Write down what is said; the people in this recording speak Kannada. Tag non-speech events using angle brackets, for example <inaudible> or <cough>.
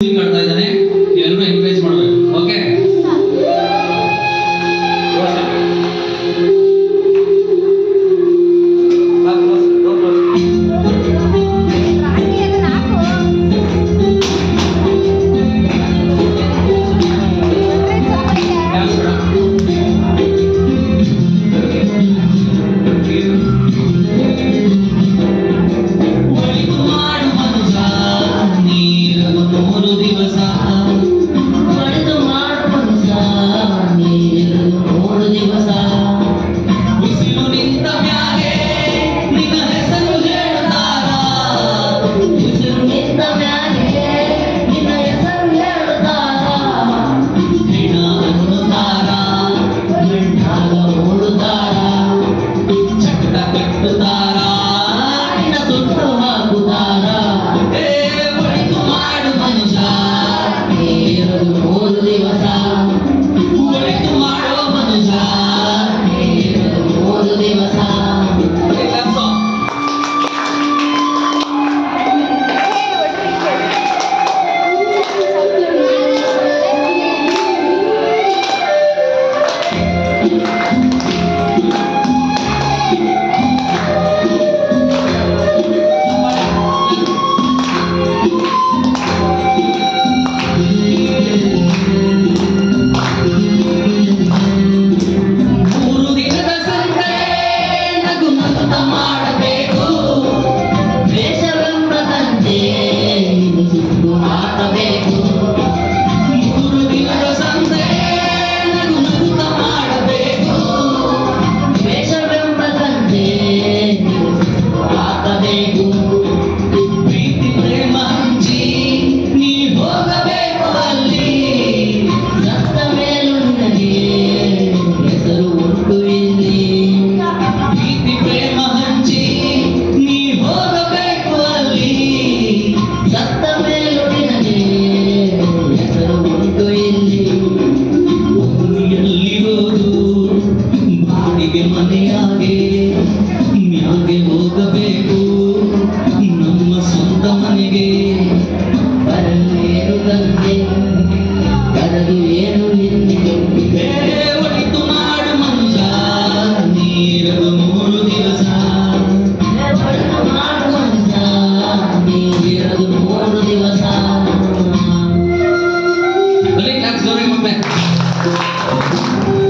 ಆಡ್ತಾ ಇದ್ದಾನೆ ಎಲ್ಲರೂ ಎನ್ಕರೇಜ್ ಮಾಡಬೇಕು. Thank <laughs> you.